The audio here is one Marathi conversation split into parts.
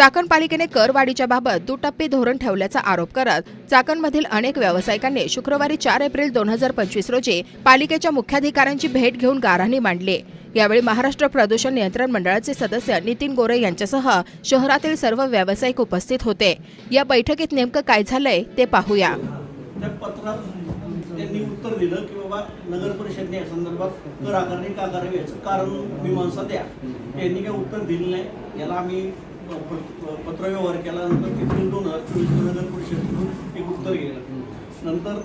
चाकण पालिकेने करवाढीच्या बाबत दुटप्पी धोरण ठेवल्याचा आरोप करत चाकणमधील अनेक व्यावसायिकांनी शुक्रवारी चार एप्रिल दोन हजार पंचवीस रोजी पालिकेच्या मुख्याधिकाऱ्यांची भेट घेऊन गाराणी मांडली. यावेळी महाराष्ट्र प्रदूषण नियंत्रण मंडळाचे सदस्य नितीन गोरे यांच्यासह शहरातील सर्व व्यावसायिक उपस्थित होते. या बैठकीत नेमकं काय झालंय ते पाहूया. त्यांनी उत्तर दिलं की बाबा नगर परिषदने या संदर्भात कर आकारणी का करावी याचं कारण मीमांसा द्या. त्यांनी काय उत्तर दिलं नाही. याला आम्ही पत्रव्यवहार केल्यानंतर तिथून दोन हजार चोवीस नगर परिषदेतून एक उत्तर गेलं नंतर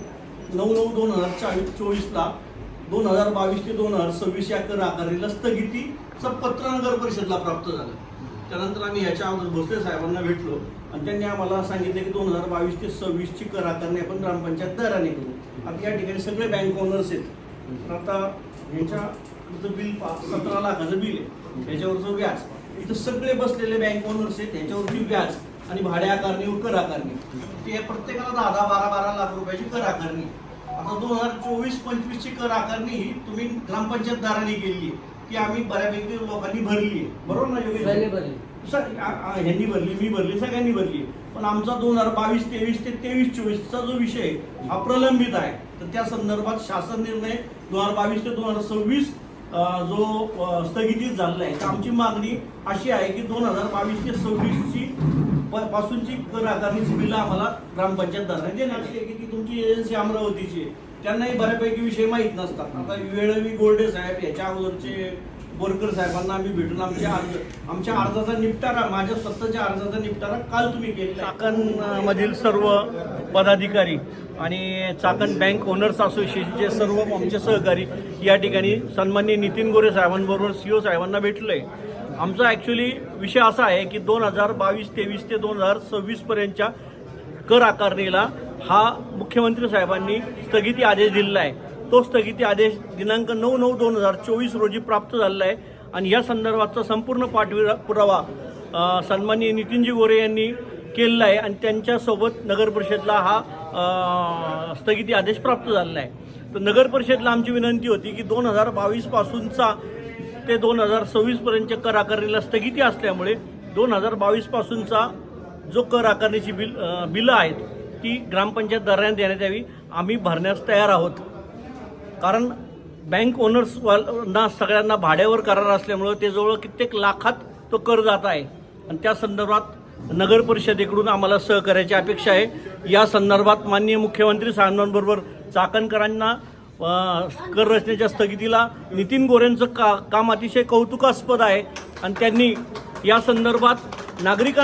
नऊ नऊ दोन हजार चाळीस चोवीसला दोन हजार बावीस ते दोन हजार सव्वीस या कर आकारणीला स्थगितीचं पत्र नगर परिषदला प्राप्त झालं. त्यानंतर आम्ही ह्याच्या अगोदर भोसले साहेबांना भेटलो आणि त्यांनी आम्हाला सांगितलं की दोन हजार बावीस ते सव्वीसची कर आकारणी आपण ग्रामपंचायत दराने करू. आता या ठिकाणी सगळे बँक ओनर्स आहेत. तर आता ह्याच्या बिल पा सतरा लाखाचं बिल आहे ह्याच्यावरचं व्याज. इथं सगळे बसलेले बँक ओनर्स आहेत ह्याच्यावरची व्याज आणि भाडे आकारणी व कर आकारणी. ते प्रत्येकाला दहा दहा बारा बारा लाख रुपयाची कर आकारणी. आता दोन हजार चोवीस पंचवीसची कर आकारणी ही तुम्ही ग्रामपंचायत दाराने केली आहे ती आम्ही बऱ्यापैकी लोकांनी भरली आहे. बरोबर ना योगेश? सर ह्यांनी भरली मी भरली सगळ्यांनी भरली. पण आमचा दोन हजार बावीस तेवीस ते तेवीस चोवीसचा जो विषय हा प्रलंबित आहे. तर त्या संदर्भात शासन निर्णय दोन हजार बावीस ते दोन हजार सव्वीस जो स्थगितीत झालेला आहे. तर आमची मागणी अशी आहे की दोन हजार बावीस ते सव्वीसची पासूनची कर आकारणीची बिलं आम्हाला ग्रामपंचायत दाराने देण्यात आहे. की ती तुमची एजन्सी अमरावतीची आहे. त्यांनाही बऱ्यापैकी विषय माहीत नसतात. आता वेळवी गोल्डे साहेब याच्या अगोदरचे बोरकर साहेबांना आम्ही भेटून आमच्या अर्ज आमच्या अर्जाचा निपटारा माझ्या स्वतःच्या अर्जाचा निपटारा काल तुम्ही केला मधील सर्व पदाधिकारी आणि चाकण बँक ओनर्स असोसिएशनचे सर्व आमचे सहकारी या ठिकाणी सन्माननीय नितीन गोरे साहेबांबरोबर सी ओ साहेबांना भेटलोय. आमचा ॲक्च्युली विषय असा आहे की दोन हजार बावीस तेवीस ते दोन हजार सव्वीसपर्यंतच्या कर आकारणीला हा मुख्यमंत्री साहेबांनी स्थगिती आदेश दिलेला आहे. तो स्थगिती आदेश दिनांक नऊ नऊ दोन हजार चोवीस रोजी प्राप्त झालेला आहे आणि या संदर्भातचा संपूर्ण पाठविरा पुरावा सन्माननीय नितीनजी गोरे यांनी केलेला आहे आणि त्यांच्यासोबत नगर परिषदला हा स्थगिती आदेश प्राप्त झालेला आहे तर नगर परिषदला आमची विनंती होती की दोन हजार बावीसपासूनचा ते दोन हजार सव्वीसपर्यंतच्या कर आकारणीला स्थगिती असल्यामुळे दोन हजार बावीसपासूनचा जो कर आकारणीची बिल बिलं आहेत ती ग्रामपंचायत दरम्यान देण्यात यावी. आम्ही भरण्यास तयार आहोत. कारण बँक ओनर्स ना सगळ्यांना भाड्यावर करार असल्यामुळं ते जवळ कित्येक लाखात तो कर जात आहे. आणि त्या संदर्भात नगर परिषदेकडून आम्हाला सहकार्याची अपेक्षा आहे. या संदर्भात माननीय मुख्यमंत्री साहेबांबरोबर चाकणकरांना कर रचनेच्या स्थगितीला नितीन गोरेंचं का काम अतिशय कौतुकास्पद आहे. आणि त्यांनी या संदर्भात नागरिकांना